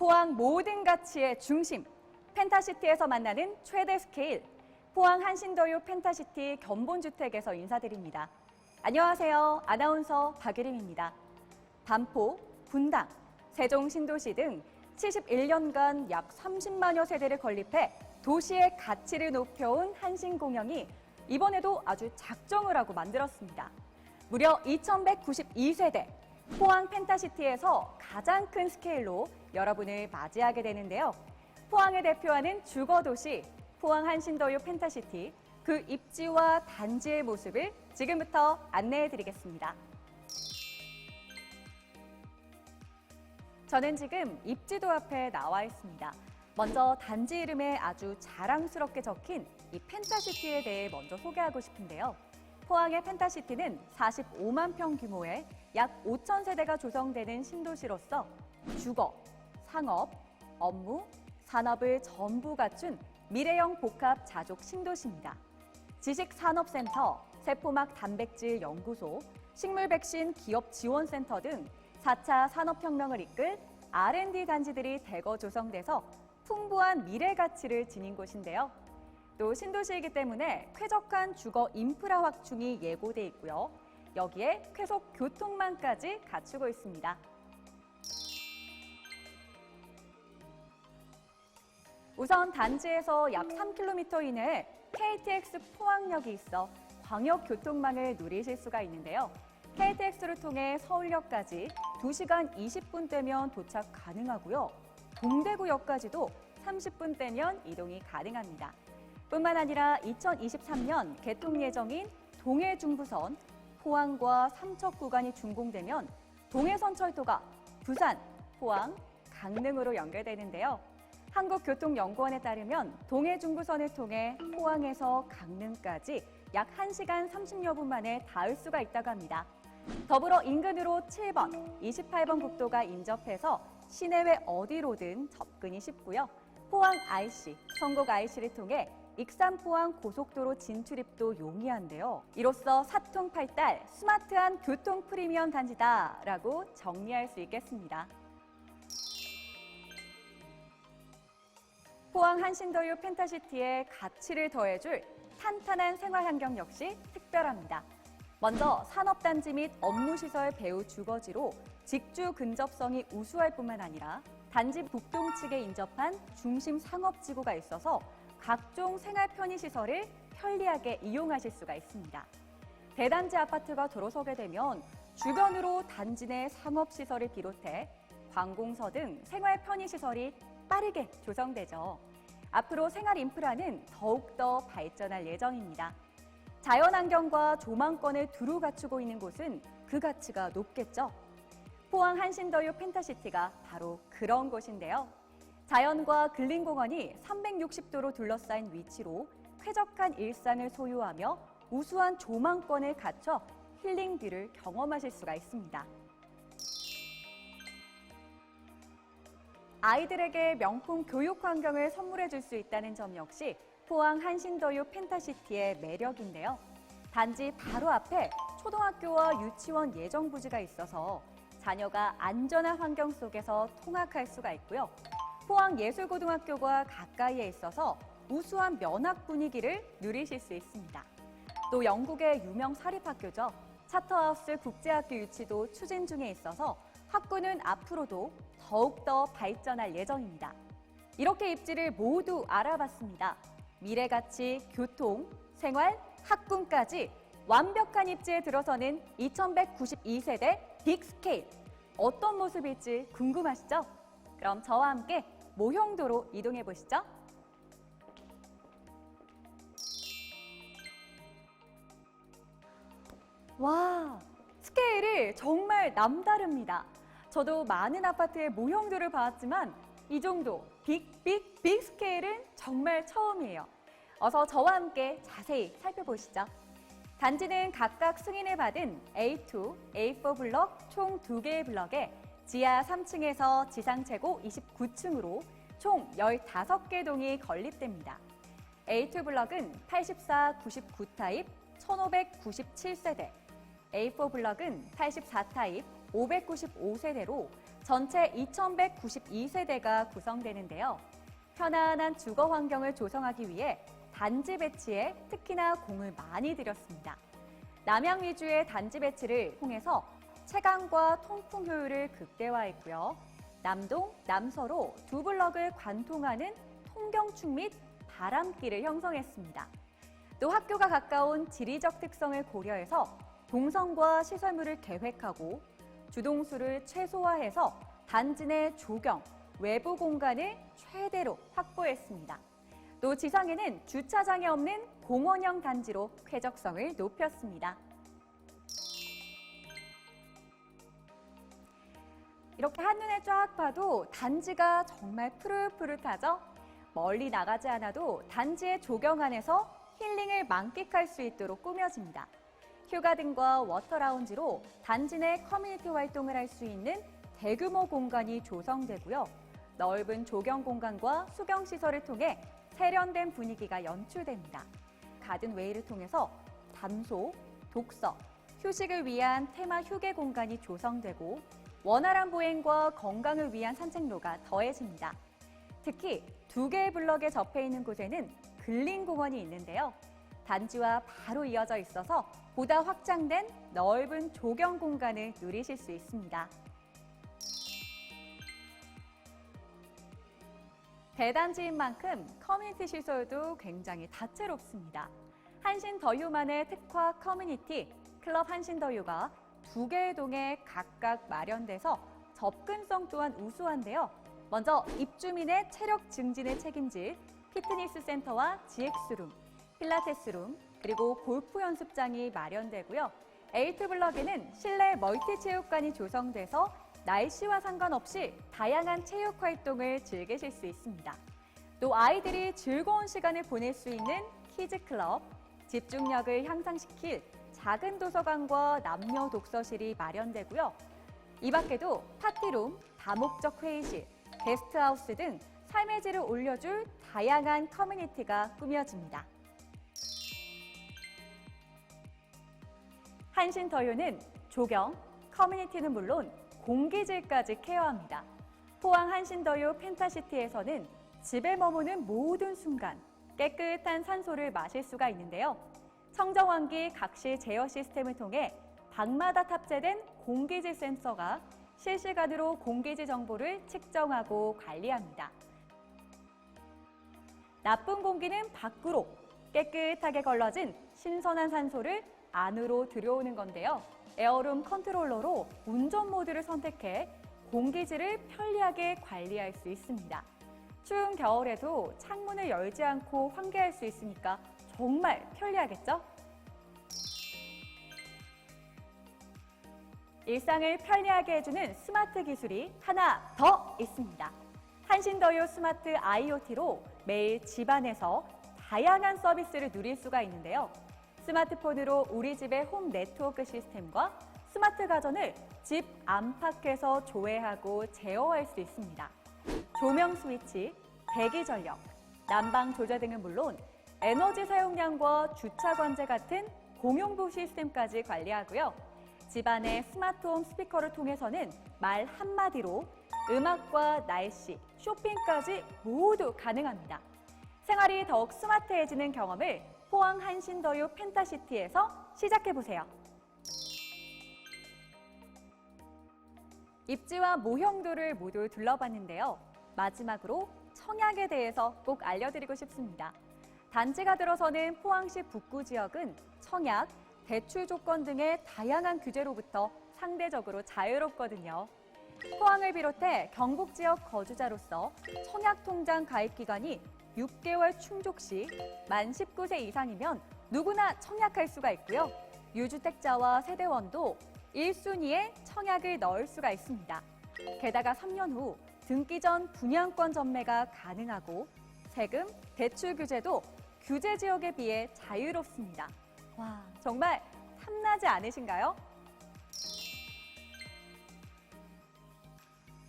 포항 모든 가치의 중심, 펜타시티에서 만나는 최대 스케일, 포항 한신도요 펜타시티 견본주택에서 인사드립니다. 안녕하세요. 아나운서 박유림입니다. 반포, 분당, 세종 신도시 등 71년간 약 30만여 세대를 건립해 도시의 가치를 높여온 한신공영이 이번에도 아주 작정을 하고 만들었습니다. 무려 2192세대, 포항 펜타시티에서 가장 큰 스케일로 여러분을 맞이하게 되는데요. 포항을 대표하는 주거 도시, 포항 한신도요 펜타시티, 그 입지와 단지의 모습을 지금부터 안내해 드리겠습니다. 저는 지금 입지도 앞에 나와 있습니다. 먼저 단지 이름에 아주 자랑스럽게 적힌 이 펜타시티에 대해 먼저 소개하고 싶은데요. 포항의 펜타시티는 45만 평 규모의 약 5천 세대가 조성되는 신도시로서 주거, 상업, 업무, 산업을 전부 갖춘 미래형 복합 자족 신도시입니다. 지식산업센터, 세포막 단백질 연구소, 식물 백신 기업 지원센터 등 4차 산업혁명을 이끌 R&D 단지들이 대거 조성돼서 풍부한 미래 가치를 지닌 곳인데요. 또 신도시이기 때문에 쾌적한 주거 인프라 확충이 예고돼 있고요. 여기에 쾌속 교통망까지 갖추고 있습니다. 우선 단지에서 약 3km 이내에 KTX 포항역이 있어 광역 교통망을 누리실 수가 있는데요. KTX를 통해 서울역까지 2시간 20분대면 도착 가능하고요. 동대구역까지도 30분대면 이동이 가능합니다. 뿐만 아니라 2023년 개통 예정인 동해 중부선 포항과 삼척 구간이 준공되면 동해선 철도가 부산, 포항, 강릉으로 연결되는데요. 한국교통연구원에 따르면 동해 중부선을 통해 포항에서 강릉까지 약 1시간 30여 분 만에 닿을 수가 있다고 합니다. 더불어 인근으로 7번, 28번 국도가 인접해서 시내외 어디로든 접근이 쉽고요. 포항 IC, 성곡 IC를 통해 익산 포항 고속도로 진출입도 용이한데요. 이로써 사통팔달 스마트한 교통 프리미엄 단지다라고 정리할 수 있겠습니다. 포항 한신도요 펜타시티의 가치를 더해줄 탄탄한 생활 환경 역시 특별합니다. 먼저 산업단지 및 업무시설 배후 주거지로 직주 근접성이 우수할 뿐만 아니라 단지 북동 측에 인접한 중심 상업지구가 있어서 각종 생활 편의시설을 편리하게 이용하실 수가 있습니다. 대단지 아파트가 들어서게 되면 주변으로 단지 내 상업시설을 비롯해 관공서 등 생활 편의시설이 빠르게 조성되죠. 앞으로 생활 인프라는 더욱더 발전할 예정입니다. 자연환경과 조망권을 두루 갖추고 있는 곳은 그 가치가 높겠죠. 포항 한신더유 펜타시티가 바로 그런 곳인데요. 자연과 근린공원이 360도로 둘러싸인 위치로 쾌적한 일상을 소유하며 우수한 조망권을 갖춰 힐링뷰를 경험하실 수가 있습니다. 아이들에게 명품 교육 환경을 선물해 줄 수 있다는 점 역시 포항 한신더유 펜타시티의 매력인데요. 단지 바로 앞에 초등학교와 유치원 예정 부지가 있어서 자녀가 안전한 환경 속에서 통학할 수가 있고요. 포항 예술고등학교가 가까이에 있어서 우수한 면학 분위기를 누리실 수 있습니다. 또 영국의 유명 사립학교죠. 차터하우스 국제학교 유치도 추진 중에 있어서 학구는 앞으로도 더욱더 발전할 예정입니다. 이렇게 입지를 모두 알아봤습니다. 미래가치, 교통, 생활, 학군까지 완벽한 입지에 들어서는 2192세대 빅스케일. 어떤 모습일지 궁금하시죠? 그럼 저와 함께 모형도로 이동해 보시죠. 와, 스케일이 정말 남다릅니다. 저도 많은 아파트의 모형도를 봐왔지만 이 정도 빅, 빅, 빅 스케일은 정말 처음이에요. 어서 저와 함께 자세히 살펴보시죠. 단지는 각각 승인을 받은 A2, A4 블럭 총 2개의 블럭에 지하 3층에서 지상 최고 29층으로 총 15개 동이 건립됩니다. A2 블럭은 84, 99 타입 1597세대, A4 블럭은 84 타입 595세대로 전체 2,192세대가 구성되는데요. 편안한 주거 환경을 조성하기 위해 단지 배치에 특히나 공을 많이 들였습니다. 남양 위주의 단지 배치를 통해서 채광과 통풍 효율을 극대화했고요. 남동, 남서로 두 블럭을 관통하는 통경축 및 바람길을 형성했습니다. 또 학교가 가까운 지리적 특성을 고려해서 동선과 시설물을 계획하고 주동수를 최소화해서 단지 내 조경, 외부 공간을 최대로 확보했습니다. 또 지상에는 주차장이 없는 공원형 단지로 쾌적성을 높였습니다. 이렇게 한눈에 쫙 봐도 단지가 정말 푸릇푸릇하죠? 멀리 나가지 않아도 단지의 조경 안에서 힐링을 만끽할 수 있도록 꾸며집니다. 휴가등과 워터라운지로 단지 내 커뮤니티 활동을 할 수 있는 대규모 공간이 조성되고요. 넓은 조경 공간과 수경 시설을 통해 세련된 분위기가 연출됩니다. 가든웨이를 통해서 담소, 독서, 휴식을 위한 테마 휴게 공간이 조성되고 원활한 보행과 건강을 위한 산책로가 더해집니다. 특히 두 개의 블럭에 접해 있는 곳에는 근린 공원이 있는데요. 단지와 바로 이어져 있어서 보다 확장된 넓은 조경 공간을 누리실 수 있습니다. 대단지인 만큼 커뮤니티 시설도 굉장히 다채롭습니다. 한신더유만의 특화 커뮤니티 클럽 한신더유가 두 개의 동에 각각 마련돼서 접근성 또한 우수한데요. 먼저 입주민의 체력 증진을 책임질 피트니스 센터와 GX룸, 필라테스 룸, 그리고 골프 연습장이 마련되고요. 에이트 블럭에는 실내 멀티 체육관이 조성돼서 날씨와 상관없이 다양한 체육 활동을 즐기실 수 있습니다. 또 아이들이 즐거운 시간을 보낼 수 있는 키즈 클럽, 집중력을 향상시킬 작은 도서관과 남녀 독서실이 마련되고요. 이 밖에도 파티룸, 다목적 회의실, 게스트하우스 등 삶의 질을 올려줄 다양한 커뮤니티가 꾸며집니다. 한신더유는 조경, 커뮤니티는 물론 공기질까지 케어합니다. 포항 한신더유 펜타시티에서는 집에 머무는 모든 순간 깨끗한 산소를 마실 수가 있는데요. 청정환기 각시 제어 시스템을 통해 방마다 탑재된 공기질 센서가 실시간으로 공기질 정보를 측정하고 관리합니다. 나쁜 공기는 밖으로 깨끗하게 걸러진 신선한 산소를 안으로 들여오는 건데요. 에어룸 컨트롤러로 운전 모드를 선택해 공기질을 편리하게 관리할 수 있습니다. 추운 겨울에도 창문을 열지 않고 환기할 수 있으니까 정말 편리하겠죠? 일상을 편리하게 해주는 스마트 기술이 하나 더 있습니다. 한신더요 스마트 IoT로 매일 집안에서 다양한 서비스를 누릴 수가 있는데요. 스마트폰으로 우리 집의 홈 네트워크 시스템과 스마트 가전을 집 안팎에서 조회하고 제어할 수 있습니다. 조명 스위치, 대기 전력, 난방 조절 등은 물론 에너지 사용량과 주차 관제 같은 공용부 시스템까지 관리하고요. 집안의 스마트홈 스피커를 통해서는 말 한마디로 음악과 날씨, 쇼핑까지 모두 가능합니다. 생활이 더욱 스마트해지는 경험을 포항 한신더유 펜타시티에서 시작해보세요. 입지와 모형도를 모두 둘러봤는데요. 마지막으로 청약에 대해서 꼭 알려드리고 싶습니다. 단지가 들어서는 포항시 북구 지역은 청약, 대출 조건 등의 다양한 규제로부터 상대적으로 자유롭거든요. 포항을 비롯해 경북 지역 거주자로서 청약 통장 가입 기간이 6개월 충족 시 만 19세 이상이면 누구나 청약할 수가 있고요. 유주택자와 세대원도 1순위에 청약을 넣을 수가 있습니다. 게다가 3년 후 등기 전 분양권 전매가 가능하고 세금, 대출 규제도 규제 지역에 비해 자유롭습니다. 와, 정말 탐나지 않으신가요?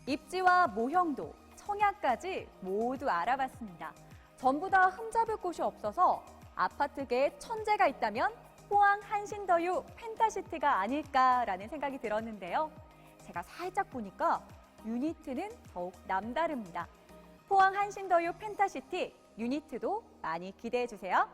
입지와 모형도, 청약까지 모두 알아봤습니다. 전부 다 흠잡을 곳이 없어서 아파트계에 천재가 있다면 포항 한신더유 펜타시티가 아닐까라는 생각이 들었는데요. 제가 살짝 보니까 유니트는 더욱 남다릅니다. 포항 한신더유 펜타시티 유니트도 많이 기대해 주세요.